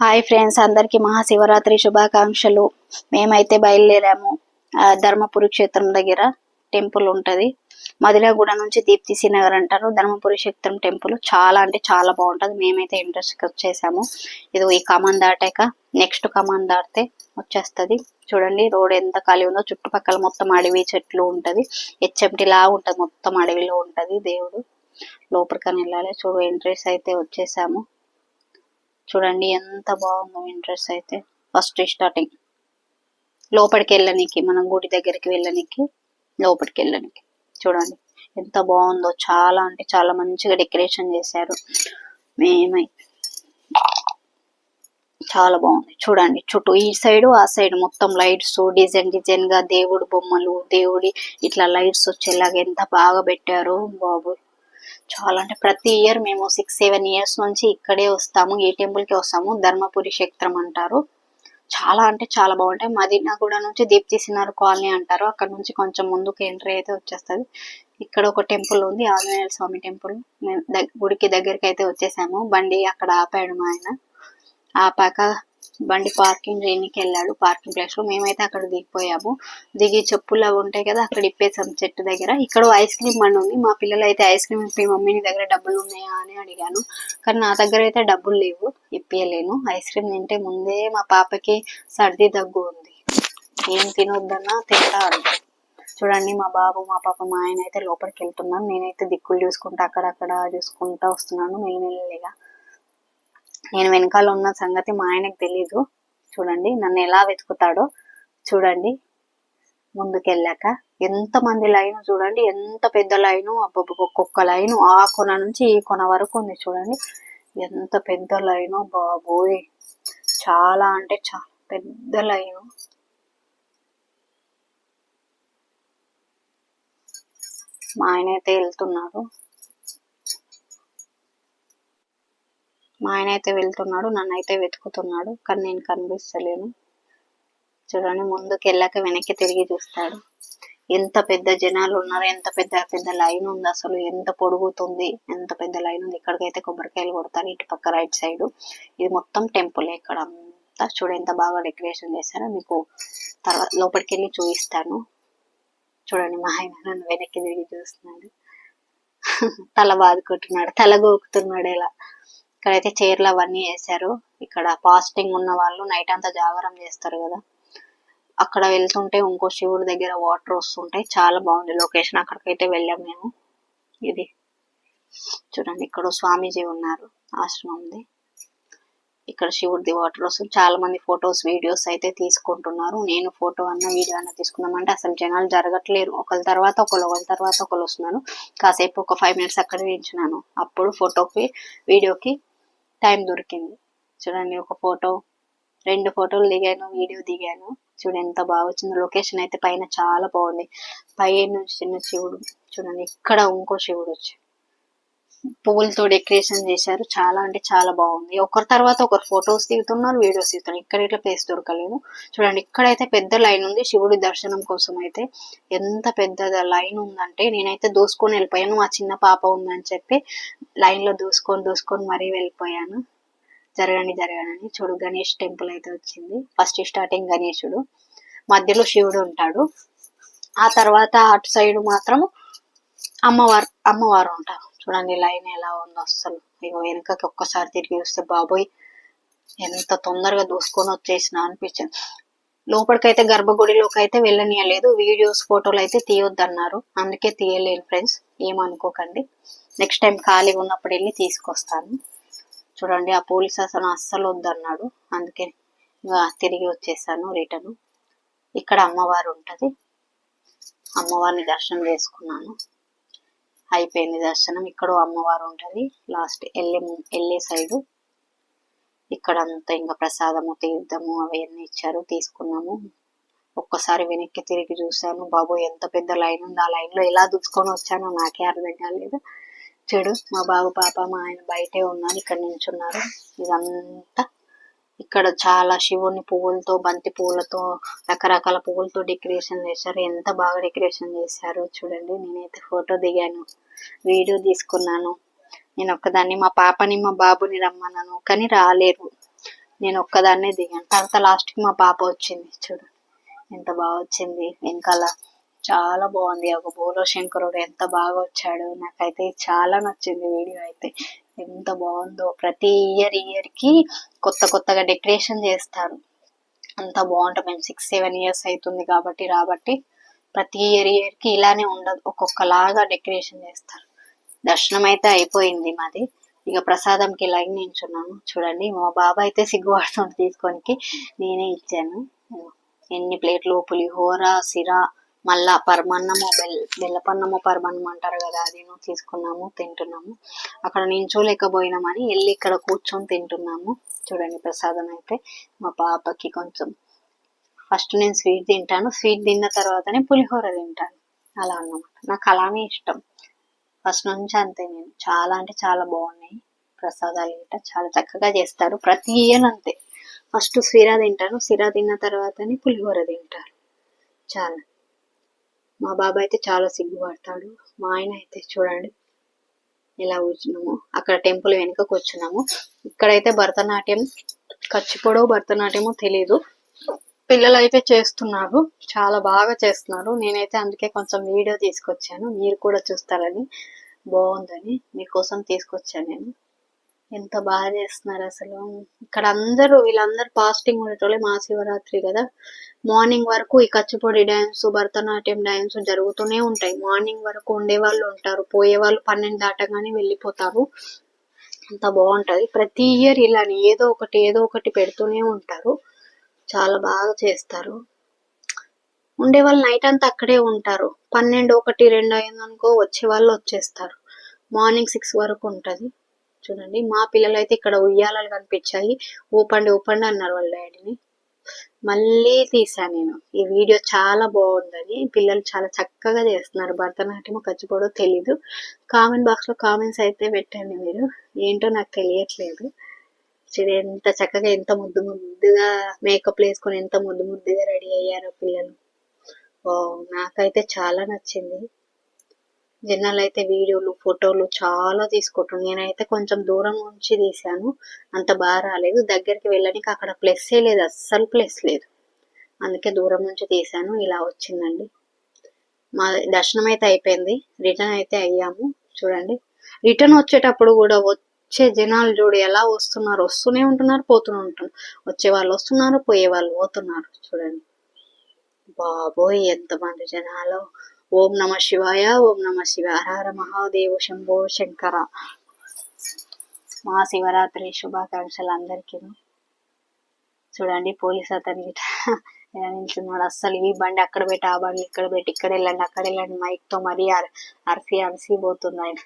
Hi friends అందరికీ మహాశివరాత్రి శుభాకాంక్షలు. మేమైతే బయలుదేరాము. ధర్మపురి క్షేత్రం దగ్గర టెంపుల్ ఉంటది. మదిలగూడ నుంచి దీప్తి నగర్ అంటారు. ధర్మపురి క్షేత్రం టెంపుల్ చాలా అంటే చాలా బాగుంటది. మేమైతే ఇంట్రెస్ట్ వచ్చేసాము. ఇది ఈ కమాన్ దాటాక నెక్స్ట్ కమాన్ దాటితే వచ్చేస్తది. చూడండి రోడ్ ఎంత ఖాళీ ఉందో. చుట్టుపక్కల మొత్తం అడవి చెట్లు ఉంటది. హెచ్ఎంటి లా ఉంటది. మొత్తం అడవిలో ఉంటది దేవుడు. లోపలికని వెళ్ళాలి. చూడు ఎంట్రీస్ అయితే వచ్చేసాము. చూడండి ఎంత బాగుందో ఇంట్రెస్ట్ అయితే. ఫస్ట్ స్టార్టింగ్ లోపలికి వెళ్ళనికి మనం గుడి దగ్గరికి వెళ్ళనికి లోపలికి వెళ్ళనికి. చూడండి ఎంత బాగుందో. చాలా అంటే చాలా మంచిగా డెకరేషన్ చేశారు. మేమై. చాలా బాగుంది. చూడండి చుట్టూ ఈ సైడ్ ఆ సైడ్ మొత్తం లైట్స్ డిజైన్ డిజైన్గా దేవుడు బొమ్మలు దేవుడి ఇట్లా లైట్స్ వచ్చేలాగా ఎంత బాగా పెట్టారు. బాబు చాలా అంటే ప్రతి ఇయర్ మేము సిక్స్ సెవెన్ ఇయర్స్ నుంచి ఇక్కడే వస్తాము. ఈ టెంపుల్కి వస్తాము. ధర్మపురి క్షేత్రం అంటారు. చాలా అంటే చాలా బాగుంటాయి. మదీనాగూడ నుంచి దీప్తి సినార్ కాలనీ అంటారు. అక్కడ నుంచి కొంచెం ముందుకు ఎంట్రీ అయితే వచ్చేస్తుంది. ఇక్కడ ఒక టెంపుల్ ఉంది. ఆంజనేయ స్వామి టెంపుల్. మేము గుడికి దగ్గరికి అయితే వచ్చేసాము. బండి అక్కడ ఆపాడు మా ఆయన. ఆపాక బండి పార్కింగ్ చేయడానికి వెళ్ళాడు పార్కింగ్ ప్లేస్లో. మేమైతే అక్కడ దిగిపోయాము. దిగి చెప్పులు అవి ఉంటాయి కదా అక్కడ ఇప్పేసాం చెట్టు దగ్గర. ఇక్కడ ఐస్ క్రీమ్ బండి ఉంది. మా పిల్లలు అయితే ఐస్ క్రీమ్ ఇప్పి మమ్మీని దగ్గర డబ్బులు ఉన్నాయా? అని అడిగాను. కానీ నా దగ్గర అయితే డబ్బులు లేవు ఇప్పియలేను. ఐస్ క్రీమ్ తింటే ముందే మా పాపకి సర్ది దగ్గు ఉంది. ఏం తినొద్దన్నా తింటా చూడండి మా బాబు మా పాప మా ఆయన అయితే లోపలికి వెళ్తున్నాను నేనైతే దిక్కులు చూసుకుంటా అక్కడక్కడ చూసుకుంటా వస్తున్నాను మెల్లిమెల్లిగా. నేను వెనకాల ఉన్న సంగతి మా ఆయనకు తెలీదు. చూడండి నన్ను ఎలా వెతుకుతాడో చూడండి. ముందుకెళ్ళాక ఎంత మంది లైన్ చూడండి ఎంత పెద్ద లైను అబ్బబ్బ ఒక్కొక్క లైను ఆ కొన నుంచి ఈ కొన వరకు ఉంది చూడండి. ఎంత పెద్ద లైను బాబోయ్! చాలా అంటే చాలా పెద్ద లైను. మా ఆయన అయితే వెళ్తున్నారు మా ఆయన అయితే వెళ్తున్నాడు నన్ను అయితే వెతుకుతున్నాడు కానీ నేను కనిపిస్తలేను. చూడండి ముందుకు వెళ్ళాక వెనక్కి తిరిగి చూస్తాడు. ఎంత పెద్ద జనాలు ఉన్నారు ఎంత పెద్ద పెద్ద లైన్ ఉంది అసలు ఎంత పొడుగుతుంది ఎంత పెద్ద లైన్ ఉంది. ఇక్కడికైతే కొబ్బరికాయలు కొడతారు ఇటు పక్క రైట్ సైడ్. ఇది మొత్తం టెంపుల్ ఇక్కడ అంతా. చూడ ఎంత బాగా డెకరేషన్ చేశారో మీకు తర్వాత లోపలికి వెళ్ళి చూపిస్తాను. చూడండి మా ఆయన నన్ను వెనక్కి తిరిగి చూస్తున్నాడు. తల బాదుకుంటున్నాడు తల గోకుతున్నాడు ఇలా. ఇక్కడైతే చైర్లు అవన్నీ వేశారు. ఇక్కడ ఫాస్టింగ్ ఉన్న వాళ్ళు నైట్ అంతా జాగారం చేస్తారు కదా. అక్కడ వెళ్తుంటే ఇంకో శివుడి దగ్గర వాటర్ వస్తుంటాయి చాలా బాగుంది లొకేషన్. అక్కడికైతే వెళ్ళాం మేము. ఇది చూడండి ఇక్కడ స్వామీజీ ఉన్నారు ఆశ్రమంది. ఇక్కడ శివుడిది వాటర్ వస్తుంది. చాలా మంది ఫొటోస్ వీడియోస్ అయితే తీసుకుంటున్నారు. నేను ఫోటో అన్న వీడియో అన్న తీసుకుందామంటే అసలు జనాలు జరగట్లేరు. ఒకరి తర్వాత ఒకరు ఒకరి తర్వాత ఒకరు వస్తున్నారు. కాసేపు ఒక ఫైవ్ మినిట్స్ అక్కడ వేయించినాను అప్పుడు ఫోటోకి వీడియోకి టైం దొరికింది. చూడండి ఒక ఫోటో రెండు ఫోటోలు దిగాను వీడియో దిగాను. చూడు ఎంత బాగా వచ్చిందో. లొకేషన్ అయితే పైన చాలా బాగుంది. పై నుంచి చిన్న శివుడు చూడండి ఇక్కడ ఇంకో శివుడు వచ్చాడు పువ్వులతో డెకరేషన్ చేశారు. చాలా అంటే చాలా బాగుంది. ఒకరి తర్వాత ఒకరు ఫొటోస్ దిగుతున్నారు వీడియోస్ దిగుతున్నారు. ఇక్కడ ఇట్లా ప్లేస్ దొరకలేదు. చూడండి ఇక్కడైతే పెద్ద లైన్ ఉంది. శివుడి దర్శనం కోసం అయితే ఎంత పెద్ద లైన్ ఉందంటే నేనైతే దూసుకొని వెళ్ళిపోయాను. మా చిన్న పాప ఉందని చెప్పి లైన్లో దూసుకొని దూసుకొని మరీ వెళ్ళిపోయాను. జరగండి జరగండి చూడు గణేష్ టెంపుల్ అయితే వచ్చింది. ఫస్ట్ స్టార్టింగ్ గణేశుడు మధ్యలో శివుడు ఉంటాడు. ఆ తర్వాత అటు సైడ్ మాత్రం అమ్మవారు అమ్మవారు ఉంటారు. చూడండి లైన్ ఎలా ఉందో అసలు ఇక వెనుకకి ఒక్కసారి తిరిగి చూస్తే బాబోయ్ ఎంత తొందరగా దూసుకొని వచ్చేసిన అనిపించింది. లోపలికైతే గర్భగుడిలోకి అయితే వెళ్ళనీయలేదు. వీడియోస్ ఫోటోలు అయితే తీయొద్దన్నారు. అందుకే తీయలేను ఫ్రెండ్స్. ఏమనుకోకండి. నెక్స్ట్ టైం ఖాళీగా ఉన్నప్పుడు వెళ్ళి తీసుకొస్తాను. చూడండి ఆ పోలీస్ అసలు అస్సలు వద్దన్నాడు. అందుకే ఇంకా తిరిగి వచ్చేసాను రిటర్న్ ఇక్కడ అమ్మవారు ఉంటుంది. అమ్మవారిని దర్శనం చేసుకున్నాను. అయిపోయింది దర్శనం. ఇక్కడ అమ్మవారు ఉంటది. లాస్ట్ ఎల్లే ఎల్లే సైడు. ఇక్కడ అంతా ఇంకా ప్రసాదము తీర్థము అవన్నీ ఇచ్చారు. తీసుకున్నాము. ఒక్కసారి వెనక్కి తిరిగి చూశాను. బాబు ఎంత పెద్ద లైన్ ఉంది. ఆ లైన్లో ఎలా దూసుకొని వచ్చానో నాకే అర్థం కాలేదు. చెడు మా బాబు పాప మా ఆయన బయటే ఉన్నారు. ఇక్కడ నించున్నారు. ఇదంతా ఇక్కడ చాలా శివుని పువ్వులతో బంతి పువ్వులతో రకరకాల పువ్వులతో డెకరేషన్ చేశారు. ఎంత బాగా డెకరేషన్ చేశారు చూడండి. నేనైతే ఫోటో దిగాను. వీడియో తీసుకున్నాను. నేను ఒక్కదాన్ని మా పాపని మా బాబుని రమ్మన్నాను కానీ రాలేరు నేను ఒక్కదాన్నే దిగాను. తర్వాత లాస్ట్కి మా పాప వచ్చింది. చూడు ఎంత బాగా వచ్చింది వెనకాల. చాలా బాగుంది. ఒక బోలో శంకరుడు ఎంత బాగా వచ్చాడు నాకైతే చాలా నచ్చింది వీడియో అయితే. ఎంత బాగుందో ప్రతి ఇయర్ ఇయర్కి కొత్త కొత్తగా డెకరేషన్ చేస్తారు. అంత బాగుంటుంది. మేము సిక్స్ సెవెన్ ఇయర్స్ అవుతుంది కాబట్టి రాబట్టి ప్రతి ఇయర్ ఇయర్కి ఇలానే ఉండదు. ఒక్కొక్కలాగా డెకరేషన్ చేస్తారు. దర్శనం అయితే అయిపోయింది మాది. ఇక ప్రసాదంకి లైన్ నించున్నాను చూడండి మా బాబా అయితే సిగ్గుపడుతుంది తీసుకోనికి నేనే ఇచ్చాను. ఎన్ని ప్లేట్లు? పులిహోర సిరా మళ్ళా పరమాన్నము బెల్ బెల్లపన్నము పరమాన్నం అంటారు కదా అది తీసుకున్నాము తింటున్నాము. అక్కడ నించోలేకపోయినామని వెళ్ళి ఇక్కడ కూర్చొని తింటున్నాము. చూడండి ప్రసాదం అయితే మా పాపకి కొంచెం. ఫస్ట్ నేను స్వీట్ తింటాను స్వీట్ తిన్న తర్వాతనే పులిహోర తింటాను. అలా అన్నమాట. నాకు అలానే ఇష్టం. ఫస్ట్ నుంచి అంతే నేను. చాలా అంటే చాలా బాగున్నాయి ప్రసాదాలు గిట్ట చాలా చక్కగా చేస్తారు. ప్రతి ఇయర్ అంతే. ఫస్ట్ సిరా తింటాను. సిరా తిన్న తర్వాతనే పులిహోర తింటారు. చాలా. మా బాబాయ్ అయితే చాలా సిగ్గుపడతాడు మా ఆయన అయితే చూడండి ఇలా కూర్చున్నాము. అక్కడ టెంపుల్ వెనుకకు వచ్చినాము ఇక్కడైతే భరతనాట్యం కచ్చిపొడో భరతనాట్యమో తెలీదు. పిల్లలు అయితే చేస్తున్నారు. చాలా బాగా చేస్తున్నారు. నేనైతే అందుకే కొంచెం వీడియో తీసుకొచ్చాను. మీరు కూడా చూస్తారని. బాగుందని మీకోసం తీసుకొచ్చాను నేను. ఎంత బాగా చేస్తున్నారు అసలు. ఇక్కడ అందరూ వీళ్ళందరూ ఫాస్టింగ్ ఉండేటోళ్ళే మహాశివరాత్రి కదా. మార్నింగ్ వరకు ఈ కచ్చిపొడి డ్యాన్స్ భరతనాట్యం డ్యాన్స్ జరుగుతూనే ఉంటాయి. మార్నింగ్ వరకు ఉండే వాళ్ళు ఉంటారు. పోయే వాళ్ళు పన్నెండు దాటగానే వెళ్ళిపోతారు. అంత బాగుంటది. ప్రతి ఇయర్ ఇలానే ఏదో ఒకటి ఏదో ఒకటి పెడుతూనే ఉంటారు. చాలా బాగా చేస్తారు. ఉండే వాళ్ళు నైట్ అంతా అక్కడే ఉంటారు. పన్నెండు ఒకటి రెండు అయింది అనుకో వచ్చే వాళ్ళు వచ్చేస్తారు. మార్నింగ్ సిక్స్ వరకు ఉంటుంది. చూడండి. మా పిల్లలు అయితే ఇక్కడ ఉయ్యాలలు కనిపించాయి. ఊపండి ఊపండి అన్నారు వాళ్ళ డాడీని. మళ్ళీ తీసాను నేను. ఈ వీడియో చాలా బాగుందని. పిల్లలు చాలా చక్కగా చేస్తున్నారు. భరతనాట్యం ఖచ్చిపోడో తెలీదు. కామెంట్ బాక్స్లో కామెంట్స్ అయితే పెట్టండి మీరు. ఏంటో నాకు తెలియట్లేదు. చూడు ఎంత చక్కగా ఎంత ముద్దు ముద్దుగా మేకప్ వేసుకొని ఎంత ముద్దు ముద్దుగా రెడీ అయ్యారో పిల్లలు. ఓ నాకైతే చాలా నచ్చింది. జనాలు అయితే వీడియోలు ఫోటోలు చాలా తీసుకుంటారు నేనైతే కొంచెం దూరం నుంచి తీశాను. అంత బాగా రాలేదు. దగ్గరికి వెళ్ళడానికి అక్కడ ప్లేసే లేదు. అస్సలు ప్లేస్ లేదు. అందుకే దూరం నుంచి తీశాను. ఇలా వచ్చిందండి. మా దర్శనం అయితే అయిపోయింది. రిటర్న్ అయితే అయ్యాము. చూడండి. రిటర్న్ వచ్చేటప్పుడు కూడా వచ్చే జనాలు చూడు ఎలా వస్తున్నారు. వస్తూనే ఉంటున్నారు పోతూనే ఉంటున్నారు. వచ్చే వాళ్ళు వస్తున్నారు పోయే వాళ్ళు పోతున్నారు. చూడండి. బాబోయ్ ఎంతమంది జనాలు. ఓం నమ శివాయ ఓం నమ శివ. హర మహాదేవ శంభో శంకర. మహాశివరాత్రి శుభాకాంక్షలు అందరికీ. చూడండి పోలీస్ అతని నిల్చున్నాడు. అస్సలు ఈ బండి అక్కడ పెట్టి ఆ బండి ఇక్కడ పెట్టి ఇక్కడ వెళ్ళండి అక్కడ వెళ్ళండి. మైక్తో మరీ అరిసి అరిసి పోతుంది ఆయన.